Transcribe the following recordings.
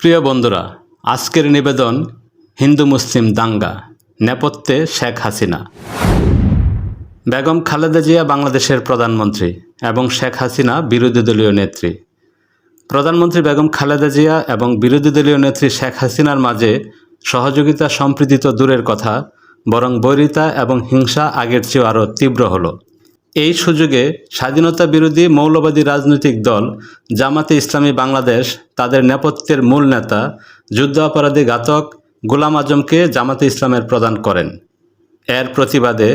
প্রিয় বন্ধুরা, আজকের নিবেদন হিন্দু মুসলিম দাঙ্গা, নেপথ্যে শেখ হাসিনা। বেগম খালেদা জিয়া বাংলাদেশের প্রধানমন্ত্রী এবং শেখ হাসিনা বিরোধী দলীয় নেত্রী। প্রধানমন্ত্রী বেগম খালেদা জিয়া এবং বিরোধী দলীয় নেত্রী শেখ হাসিনার মাঝে সহযোগিতা সম্প্রীতি তো দূরের কথা, বরং বৈরিতা এবং হিংসা আগের চেয়েও আরও তীব্র হলো। এই সুযোগে স্বাধীনতা বিরোধী মৌলবাদী রাজনৈতিক দল, জামাতে ইসলামী বাংলাদেশ, তাদের নেপথ্যের মূল নেতা, যুদ্ধাপরাধী ঘাতক, গোলাম আজমকে জামাতে ইসলামের প্রদান করেন। এর প্রতিবাদে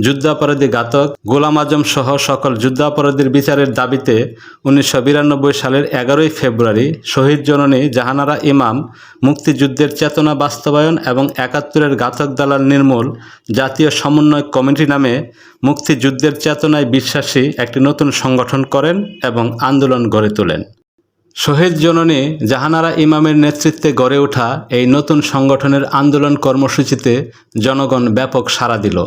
যুদ্ধাপরাধী ঘাতক গোলাম আজম সহ সকল যুদ্ধাপরাধীর বিচারের দাবিতে উনিশশো বিরানব্বই সালের এগারোই ফেব্রুয়ারি শহীদ জননী জাহানারা ইমাম মুক্তিযুদ্ধের চেতনা বাস্তবায়ন এবং একাত্তরের ঘাতক দালাল নির্মূল জাতীয় সমন্বয় কমিটি নামে মুক্তিযুদ্ধের চেতনায় বিশ্বাসী একটি নতুন সংগঠন করেন এবং আন্দোলন গড়ে তোলেন। শহীদ জননী জাহানারা ইমামের নেতৃত্বে গড়ে ওঠা এই নতুন সংগঠনের আন্দোলন কর্মসূচিতে জনগণ ব্যাপক সাড়া দিল।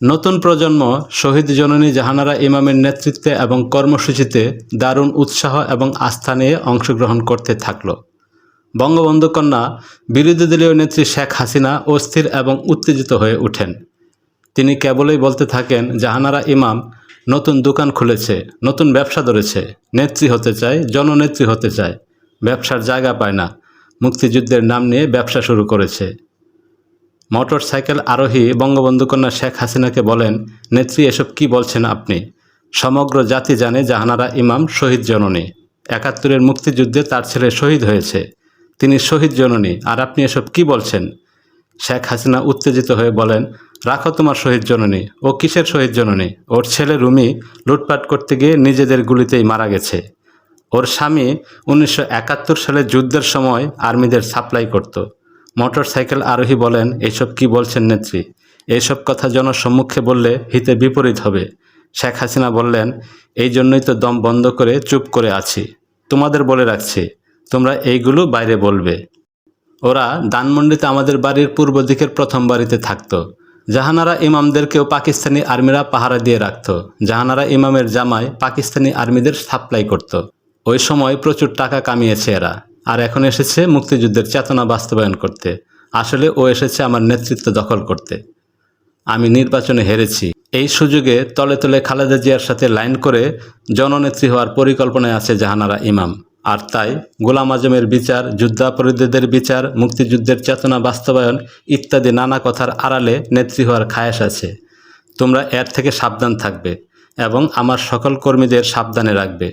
নতুন প্রজন্ম শহীদ জননী জাহানারা ইমামের নেতৃত্বে এবং কর্মসূচিতে দারুণ উৎসাহ এবং আস্থা নিয়ে অংশগ্রহণ করতে থাকল। বঙ্গবন্ধু কন্যা বিরোধী দলীয় নেত্রী শেখ হাসিনা অস্থির এবং উত্তেজিত হয়ে ওঠেন। তিনি কেবলই বলতে থাকেন, জাহানারা ইমাম নতুন দোকান খুলেছে, নতুন ব্যবসা ধরেছে। নেত্রী হতে চায়, জননেত্রী হতে চায়। ব্যবসার জায়গা পায় না। মুক্তিযুদ্ধের নাম নিয়ে ব্যবসা শুরু করেছে। মোটর সাইকেল আরোহী বঙ্গবন্ধু কন্যা শেখ হাসিনাকে বলেন, নেত্রী, এসব কি বলছেন আপনি? সমগ্র জাতি জানে জাহানারা ইমাম, শহীদ জননী। একাত্তরের মুক্তিযুদ্ধে তার ছেলে শহীদ হয়েছে। তিনি শহীদ জননী, আর আপনি এসব কি বলছেন? শেখ হাসিনা উত্তেজিত হয়ে বলেন রাখো তোমার শহীদ জননী ও কিসের শহীদ জননী? ওর ছেলে রুমি লুটপাট করতে গিয়ে নিজেদের গুলিতেই মারা গেছে। ওর স্বামী উনিশশো একাত্তর সালে যুদ্ধের সময় আর্মিদের সাপ্লাই করত। মোটর সাইকেল আরোহী বলেন এইসব কি বলছেন নেত্রী? এইসব কথা জনসম্মুখে বললে হিতে বিপরীত হবে। শেখ হাসিনা বললেন, এই জন্যই তো দম বন্ধ করে চুপ করে আছি। তোমাদের বলে রাখছি, তোমরা এইগুলো বাইরে বলবে। ওরা দানমন্ডিতে আমাদের বাড়ির পূর্ব দিকের প্রথম বাড়িতে থাকতো। জাহানারা ইমামদেরকেও পাকিস্তানি আর্মিরা পাহারা দিয়ে রাখত। জাহানারা ইমামের জামায় পাকিস্তানি আর্মিদের সাপ্লাই করত। ওই সময় প্রচুর টাকা কামিয়েছে এরা। আর এখন এসেছে মুক্তিযুদ্ধের চেতনা বাস্তবায়ন করতে। আসলে ও এসেছে আমার নেতৃত্ব দখল করতে। আমি নির্বাচনে হেরেছি। এই সুযোগে তলে তলে খালেদা জিয়ার সাথে লাইন করে জননেত্রী হওয়ার পরিকল্পনায় আছে জাহানারা ইমাম। আর তাই গোলাম আজমের বিচার, যুদ্ধাপরাধীদের বিচার, মুক্তিযুদ্ধের চেতনা বাস্তবায়ন ইত্যাদি নানা কথার আড়ালে নেত্রী হওয়ার খায়াস আছে। তোমরা এর থেকে সাবধান থাকবে এবং আমার সকল কর্মীদের সাবধানে রাখবে।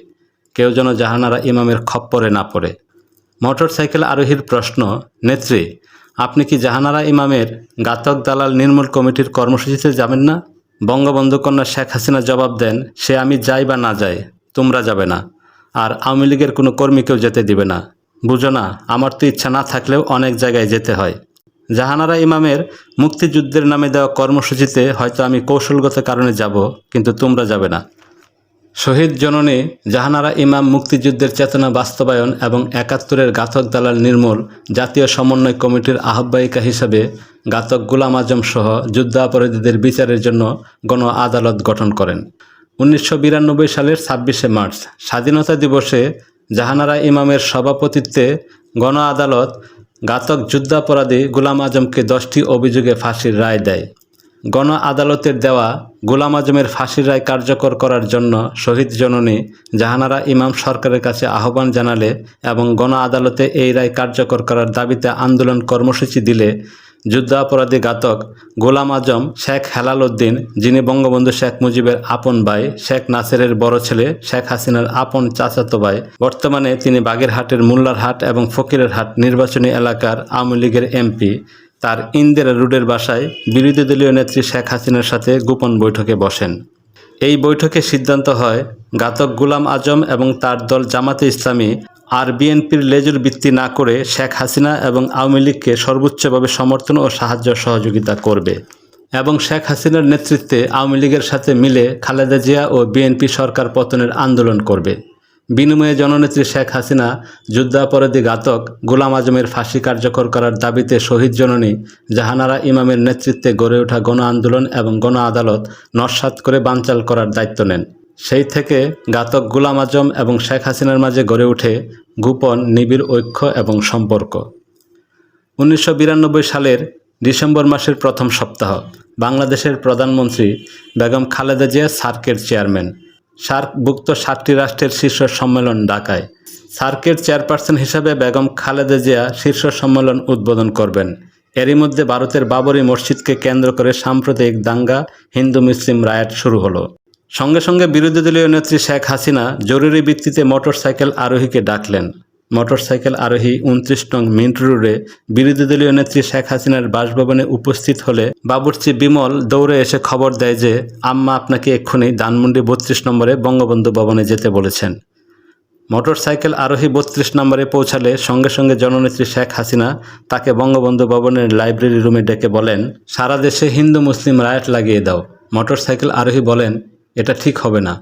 কেউ যেন জাহানারা ইমামের খপ্পরে না পড়ে। মোটর সাইকেল আরোহীর প্রশ্ন, নেত্রী, আপনি কি জাহানারা ইমামের ঘাতক দালাল নির্মূল কমিটির কর্মসূচিতে যাবেন না? বঙ্গবন্ধু কন্যা শেখ হাসিনা জবাব দেন, সে আমি যাই বা না যাই, তোমরা যাবে না। আর আওয়ামী লীগের কোনো কর্মীকেও যেতে দিবে না। বুঝো না, আমার তো ইচ্ছা না থাকলেও অনেক জায়গায় যেতে হয়। জাহানারা ইমামের মুক্তিযুদ্ধের নামে দেওয়া কর্মসূচিতে হয়তো আমি কৌশলগত কারণে যাব, কিন্তু তোমরা যাবে না। শহীদ জননী জাহানারা ইমাম মুক্তিযুদ্ধের চেতনা বাস্তবায়ন এবং একাত্তরের ঘাতক দালাল নির্মূল জাতীয় সমন্বয় কমিটির আহ্বায়িকা হিসাবে ঘাতক গুলাম আজম সহ যুদ্ধাপরাধীদের বিচারের জন্য গণ আদালত গঠন করেন। উনিশশো বিরানব্বই সালের ছাব্বিশে মার্চ, স্বাধীনতা দিবসে জাহানারা ইমামের সভাপতিত্বে গণ আদালত ঘাতক যুদ্ধাপরাধী গুলাম আজমকে দশটি অভিযোগে ফাঁসির রায় দেয়। গণ আদালতের দেওয়া গুলাম আজমের ফাঁসির রায় কার্যকর করার জন্য শহীদ জননী জাহানারা ইমাম সরকারের কাছে আহ্বান জানালে এবং গণ আদালতে এই রায় কার্যকর করার দাবিতে আন্দোলন কর্মসূচি দিলে যুদ্ধাপরাধী ঘাতক গোলাম আজম, শেখ হেলাল উদ্দিন, যিনি বঙ্গবন্ধু শেখ মুজিবের আপন ভাই, শেখ নাসিরের বড় ছেলে, শেখ হাসিনার আপন চাচাতো ভাই। বর্তমানে তিনি বাগেরহাটের মোল্লারহাট এবং ফকিরের হাট নির্বাচনী এলাকার আওয়ামী লীগের এমপি। তার ইন্দিরা রুডের বাসায় বিরোধী দলীয় নেত্রী শেখ হাসিনার সাথে গোপন বৈঠকে বসেন। এই বৈঠকে সিদ্ধান্ত হয় গাতক গুলাম আজম এবং তার দল জামাতে ইসলামী আর বিএনপির লেজুর বৃত্তি না করে শেখ হাসিনা এবং আওয়ামী লীগকে সর্বোচ্চভাবে সমর্থন ও সাহায্য সহযোগিতা করবে এবং শেখ হাসিনার নেতৃত্বে আওয়ামী লীগের সাথে মিলে খালেদা জিয়া ও বিএনপি সরকার পতনের আন্দোলন করবে। বিনিময়ে জননেত্রী শেখ হাসিনা যুদ্ধাপরাধী ঘাতক গোলাম আজমের ফাঁসি কার্যকর করার দাবিতে শহীদ জননী জাহানারা ইমামের নেতৃত্বে গড়ে ওঠা গণ আন্দোলন এবং গণ আদালত নস্বাত করে বানচাল করার দায়িত্ব নেন। সেই থেকে ঘাতক গোলাম আজম এবং শেখ হাসিনার মাঝে গড়ে ওঠে গোপন, নিবিড় ঐক্য এবং সম্পর্ক। উনিশশো বিরানব্বই সালের ডিসেম্বর মাসের প্রথম সপ্তাহ বাংলাদেশের প্রধানমন্ত্রী বেগম খালেদা জিয়া সার্কের চেয়ারম্যান। সার্কভুক্ত সাতটি রাষ্ট্রের শীর্ষ সম্মেলন ঢাকায়। সার্কের চেয়ারপারসন হিসাবে বেগম খালেদা জিয়া শীর্ষ সম্মেলন উদ্বোধন করবেন। এরই মধ্যে ভারতের বাবরি মসজিদকে কেন্দ্র করে সাম্প্রতিক দাঙ্গা হিন্দু মুসলিম রায়ট শুরু হলো। সঙ্গে সঙ্গে বিরোধী দলীয় নেত্রী শেখ হাসিনা জরুরি ভিত্তিতে মোটরসাইকেল আরোহীকে ডাকলেন। মোটরসাইকেল আরোহী উনত্রিশ নং মিন্ট রোডে বিরোধী দলীয় নেত্রী শেখ হাসিনার বাসভবনে উপস্থিত হলে বাবুর্চি বিমল দৌড়ে এসে খবর দেয় যে, আম্মা আপনাকে এক্ষুনি ধানমন্ডি বত্রিশ নম্বরে বঙ্গবন্ধু ভবনে যেতে বলেছেন। মোটরসাইকেল আরোহী বত্রিশ নম্বরে পৌঁছালে সঙ্গে সঙ্গে জননেত্রী শেখ হাসিনা তাকে বঙ্গবন্ধু ভবনের লাইব্রেরি রুমে ডেকে বলেন, সারা দেশে হিন্দু মুসলিম রায়ট লাগিয়ে দাও। মোটরসাইকেল আরোহী বলেন, এটা ঠিক হবে না।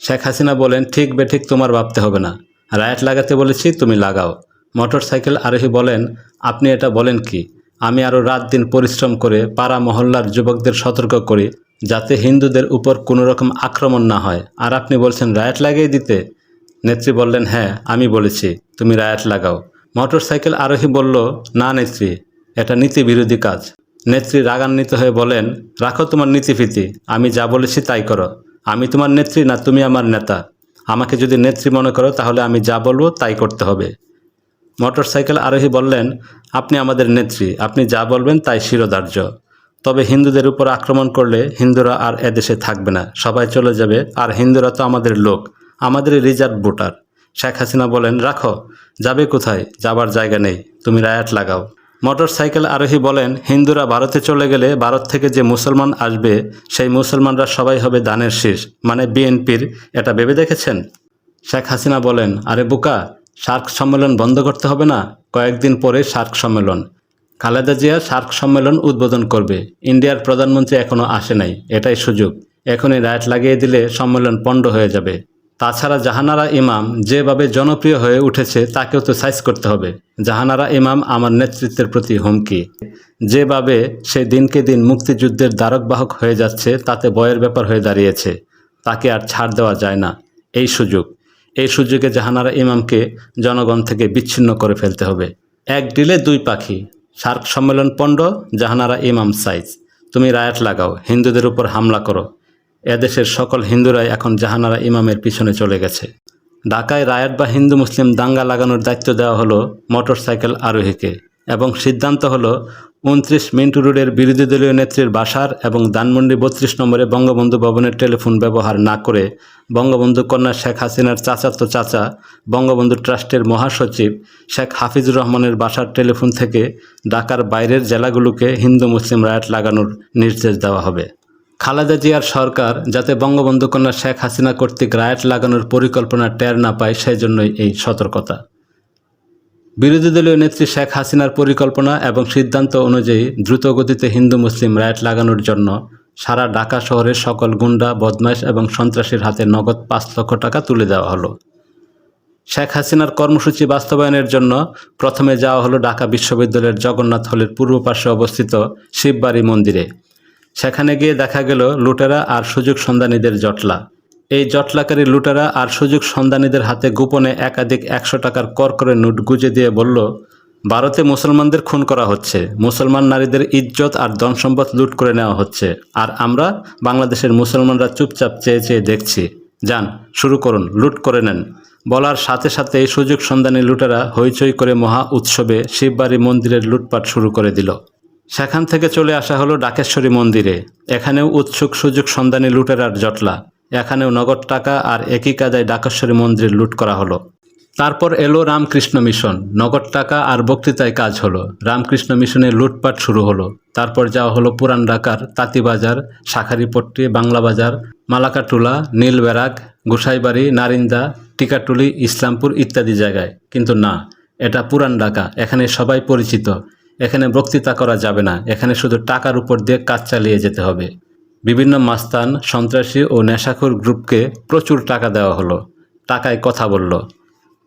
শেখ হাসিনা বলেন, ঠিক বে ঠিক তোমার ভাবতে হবে না। রায়ট লাগাতে বলেছি, তুমি লাগাও। মোটরসাইকেল আরোহী বলেন, আপনি এটা বলেন কি? আমি আরও রাত দিন পরিশ্রম করে পাড়া মহল্লার যুবকদের সতর্ক করি, যাতে হিন্দুদের উপর কোনো রকম আক্রমণ না হয়। আর আপনি বলছেন রায়ট লাগিয়ে দিতে? নেত্রী বললেন হ্যাঁ আমি বলেছি, তুমি রায়াত লাগাও। মোটরসাইকেল আরোহী বলল, না নেত্রী, এটা নীতি বিরোধী কাজ। নেত্রী রাগান্বিত হয়ে বলেন, রাখো তোমার নীতিফিতি, আমি যা বলেছি তাই করো। আমি তোমার নেত্রী না, তুমি আমার নেতা। আমাকে যদি নেত্রী মনে করো, তাহলে আমি যা বলব তাই করতে হবে। মোটরসাইকেল আরোহী বললেন, আপনি আমাদের নেত্রী, আপনি যা বলবেন তাই শিরোধার্য। তবে হিন্দুদের উপর আক্রমণ করলে হিন্দুরা আর এদেশে থাকবে না, সবাই চলে যাবে, আর হিন্দুরা তো আমাদের লোক, আমাদের রিজার্ভ ভোটার। শেখ হাসিনা বলেন, রাখো, যাবে কোথায়? যাবার জায়গা নেই, তুমি রায়াট লাগাও। মোটরসাইকেল আরোহী বলেন, হিন্দুরা ভারতে চলে গেলে ভারত থেকে যে মুসলমান আসবে, সেই মুসলমানরা সবাই হবে দানের শীষ। মানে বিএনপির, এটা ভেবে দেখেছেন? শেখ হাসিনা বলেন, আরে বোকা, সার্ক সম্মেলন বন্ধ করতে হবে না, কয়েকদিন পরে সার্ক সম্মেলন। খালেদা জিয়া সার্ক সম্মেলন উদ্বোধন করবে। ইন্ডিয়ার প্রধানমন্ত্রী এখনও আসে নাই, এটাই সুযোগ। এখনই রাইট লাগিয়ে দিলে সম্মেলন পণ্ড হয়ে যাবে। তাছাড়া জাহানারা ইমাম যেভাবে জনপ্রিয় হয়ে উঠেছে, তাকেও তো সাইজ করতে হবে। জাহানারা ইমাম আমার নেতৃত্বের প্রতি হুমকি। যেভাবে সে দিনকে দিন মুক্তিযুদ্ধের দ্বারকবাহক হয়ে যাচ্ছে, তাতে বয়ের ব্যাপার হয়ে দাঁড়িয়েছে। তাকে আর ছাড় দেওয়া যায় না। এই সুযোগ। এই সুযোগে জাহানারা ইমামকে জনগণ থেকে বিচ্ছিন্ন করে ফেলতে হবে। এক ডিলে দুই পাখি। সার্ক সম্মেলন পণ্ড, জাহানারা ইমাম সাইজ। তুমি রায়াট লাগাও। হিন্দুদের উপর হামলা করো। এদেশের সকল হিন্দুরাই এখন জাহানারা ইমামের পিছনে চলে গেছে। ঢাকায় রায়াট বা হিন্দু মুসলিম দাঙ্গা লাগানোর দায়িত্ব দেওয়া হলো মোটরসাইকেল আরোহীকে এবং সিদ্ধান্ত হলো উনত্রিশ মিন্টু রোডের বিরোধী দলীয় নেত্রীর বাসার এবং দানমন্ডি বত্রিশ নম্বরে বঙ্গবন্ধু ভবনের টেলিফোন ব্যবহার না করে বঙ্গবন্ধু কন্যা শেখ হাসিনার চাচাতো চাচা, বঙ্গবন্ধু ট্রাস্টের মহাসচিব শেখ হাফিজুর রহমানের বাসার টেলিফোন থেকে ঢাকার বাইরের জেলাগুলোকে হিন্দু মুসলিম রায়ট লাগানোর নির্দেশ দেওয়া হবে। খালেদা জিয়ার সরকার যাতে বঙ্গবন্ধু কন্যা শেখ হাসিনা কর্তৃক রায়ট লাগানোর পরিকল্পনা টের না পায় সেই জন্যই এই সতর্কতা। বিরোধী দলীয় নেত্রী শেখ হাসিনার পরিকল্পনা এবং সিদ্ধান্ত অনুযায়ী দ্রুতগতিতে হিন্দু মুসলিম রায়ট লাগানোর জন্য সারা ঢাকা শহরের সকল গুন্ডা, বদমাইশ এবং সন্ত্রাসীর হাতে নগদ পাঁচ লক্ষ টাকা তুলে দেওয়া হলো। শেখ হাসিনার কর্মসূচি বাস্তবায়নের জন্য প্রথমে যাওয়া হলো ঢাকা বিশ্ববিদ্যালয়ের জগন্নাথ হলের পূর্ব পার্শ্বে অবস্থিত শিববাড়ি মন্দিরে। সেখানে গিয়ে দেখা গেল লুটেরা আর সুযোগ সন্ধানীদের জটলা। এই জটলাকারী লুটেরা আর সুযোগ সন্ধানীদের হাতে গোপনে একাধিক একশো টাকার কর করে নোট গুজে দিয়ে বলল, ভারতে মুসলমানদের খুন করা হচ্ছে। মুসলমান নারীদের ইজ্জত আর ধন সম্পদ লুট করে নেওয়া হচ্ছে। আর আমরা বাংলাদেশের মুসলমানরা চুপচাপ চেয়ে চেয়ে দেখছি। যান, শুরু করুন, লুট করে নেন। বলার সাথে সাথে এই সুযোগ সন্ধানী লুটেরা হইচই করে মহা উৎসবে শিববাড়ি মন্দিরের লুটপাট শুরু করে দিল। সেখান থেকে চলে আসা হলো ডাকেশ্বরী মন্দিরে। এখানেও উৎসুক সুযোগ সন্ধানী লুটেরার জটলা। এখানেও নগদ টাকা আর একই কাদায় ডাকেশ্বরী মন্দির লুট করা হলো। তারপর এলো রামকৃষ্ণ মিশন। নগদ টাকা আর বক্তৃতায় কাজ হলো। রামকৃষ্ণ মিশনে লুটপাট শুরু হলো। তারপর যাওয়া হলো পুরান ঢাকার তাঁতিবাজার শাখারিপট্টি, বাংলা বাজার, মালাকাটুলা নীলবেরাক গোসাইবাড়ি, নারিন্দা, টিকাটুলি, ইসলামপুর ইত্যাদি জায়গায়। কিন্তু না, এটা পুরান ঢাকা। এখানে সবাই পরিচিত। এখানে বক্তৃতা করা যাবে না। এখানে শুধু টাকার উপর দিয়ে কাজ চালিয়ে যেতে হবে। বিভিন্ন মাস্তান, সন্ত্রাসী ও নেশাখোর গ্রুপকে প্রচুর টাকা দেওয়া হলো। টাকায় কথা বলল।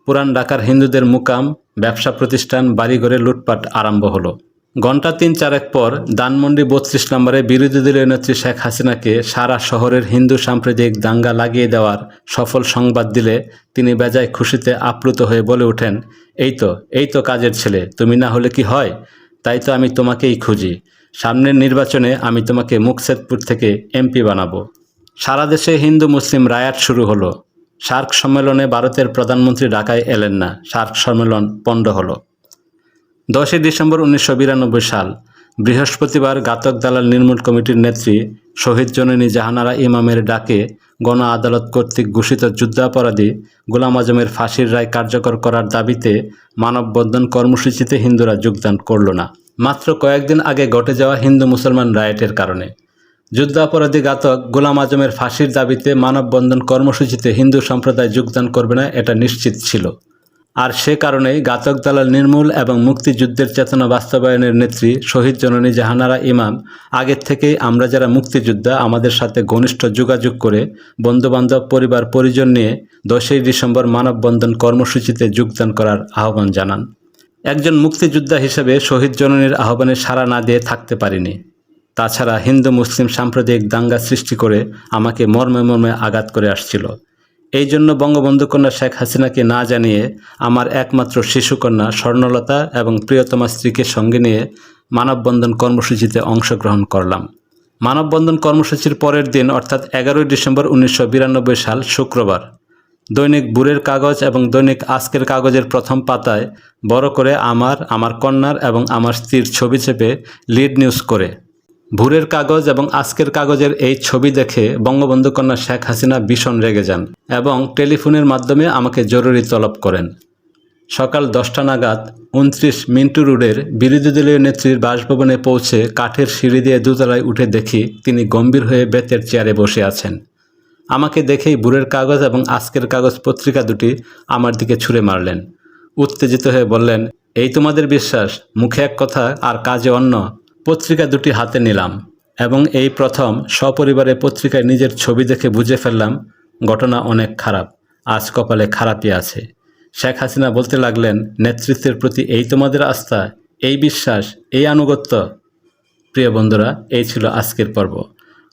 পুরান ঢাকার হিন্দুদের মুকাম, ব্যবসা প্রতিষ্ঠান, বাড়িঘরে লুটপাট আরম্ভ হলো। ঘণ্টা তিন চারেক পর ধানমন্ডি বত্রিশ নম্বরে বিরোধী দলীয় নেত্রী শেখ হাসিনাকে সারা শহরের হিন্দু সাম্প্রদায়িক দাঙ্গা লাগিয়ে দেওয়ার সফল সংবাদ দিলে তিনি বেজায় খুশিতে আপ্লুত হয়ে বলে ওঠেন এই তো এই তো কাজের ছেলে, তুমি না হলে কি হয়? তাই তো আমি তোমাকেই খুঁজি। সামনের নির্বাচনে আমি তোমাকে মুকসেদপুর থেকে এমপি বানাবো। সারা দেশে হিন্দু মুসলিম রায়াত শুরু হলো। সার্ক সম্মেলনে ভারতের প্রধানমন্ত্রী ঢাকায় এলেন না। সার্ক সম্মেলন পণ্ড হলো। দশই ডিসেম্বর উনিশশো বিরানব্বই সাল। বৃহস্পতিবার ঘাতক দালাল নির্মূল কমিটির নেত্রী শহীদ জননী জাহানারা ইমামের ডাকে গণ আদালত কর্তৃক ঘোষিত যুদ্ধাপরাধী গোলাম আজমের ফাঁসির রায় কার্যকর করার দাবিতে মানববন্ধন কর্মসূচিতে হিন্দুরা যোগদান করল না। মাত্র কয়েকদিন আগে ঘটে যাওয়া হিন্দু মুসলমান রায়টের কারণে। যুদ্ধাপরাধী ঘাতক গোলাম আজমের ফাঁসির দাবিতে মানববন্ধন কর্মসূচিতে হিন্দু সম্প্রদায় যোগদান করবে না, এটা নিশ্চিত ছিল। আর সে কারণেই গাতক দালাল নির্মূল এবং মুক্তিযুদ্ধের চেতনা বাস্তবায়নের নেত্রী, শহীদ জননী জাহানারা ইমাম, আগের থেকেই আমরা যারা মুক্তিযোদ্ধা, আমাদের সাথে ঘনিষ্ঠ যোগাযোগ করে বন্ধুবান্ধব, পরিবার, পরিজন নিয়ে দশই ডিসেম্বর মানববন্ধন কর্মসূচিতে যোগদান করার আহ্বান জানান। একজন মুক্তিযোদ্ধা হিসেবে শহীদ জননীর আহ্বানে সাড়া না দিয়ে থাকতে পারিনি। তাছাড়া হিন্দু, মুসলিম সাম্প্রদায়িক দাঙ্গা সৃষ্টি করে আমাকে মর্মে মর্মে আঘাত করে আসছিল। এই জন্য বঙ্গবন্ধু কন্যা শেখ হাসিনাকে না জানিয়ে আমার একমাত্র শিশুকন্যা স্বর্ণলতা এবং প্রিয়তমা স্ত্রীকে সঙ্গে নিয়ে মানববন্ধন কর্মসূচিতে অংশগ্রহণ করলাম। মানববন্ধন কর্মসূচির পরের দিন, অর্থাৎ এগারোই ডিসেম্বর উনিশশো বিরানব্বই সাল, শুক্রবার, দৈনিক বুরের কাগজ এবং দৈনিক আজকের কাগজের প্রথম পাতায় বড় করে আমার আমার কন্যার এবং আমার স্ত্রীর ছবি চেপে লিড নিউজ করে ভোরের কাগজ এবং আজকের কাগজের এই ছবি দেখে বঙ্গবন্ধু কন্যা শেখ হাসিনা ভীষণ রেগে যান এবং টেলিফোনের মাধ্যমে আমাকে জরুরি তলব করেন। সকাল দশটা নাগাদ উনত্রিশ মিন্টু রোডের বিরোধী দলীয় নেত্রীর বাসভবনে পৌঁছে কাঠের সিঁড়ি দিয়ে দুতলায় উঠে দেখি তিনি গম্ভীর হয়ে বেতের চেয়ারে বসে আছেন। আমাকে দেখেই বুড়ের কাগজ এবং আজকের কাগজ পত্রিকা দুটি আমার দিকে ছুঁড়ে মারলেন। উত্তেজিত হয়ে বললেন, এই তোমাদের বিশ্বাস? মুখে এক কথা, আর কাজে অন্য? পত্রিকা দুটি হাতে নিলাম এবং এই প্রথম সপরিবারে পত্রিকায় নিজের ছবি দেখে বুঝে ফেললাম, ঘটনা অনেক খারাপ, আজ কপালে খারাপই আছে। শেখ হাসিনা বলতে লাগলেন, নেতৃত্বের প্রতি এই তোমাদের আস্থা, এই বিশ্বাস, এই আনুগত্য। প্রিয় বন্ধুরা, এই ছিল আজকের পর্ব।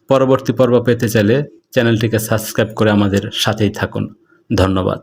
পরবর্তী পর্ব পেতে চাইলে চ্যানেলটিকে সাবস্ক্রাইব করে আমাদের সাথেই থাকুন। ধন্যবাদ।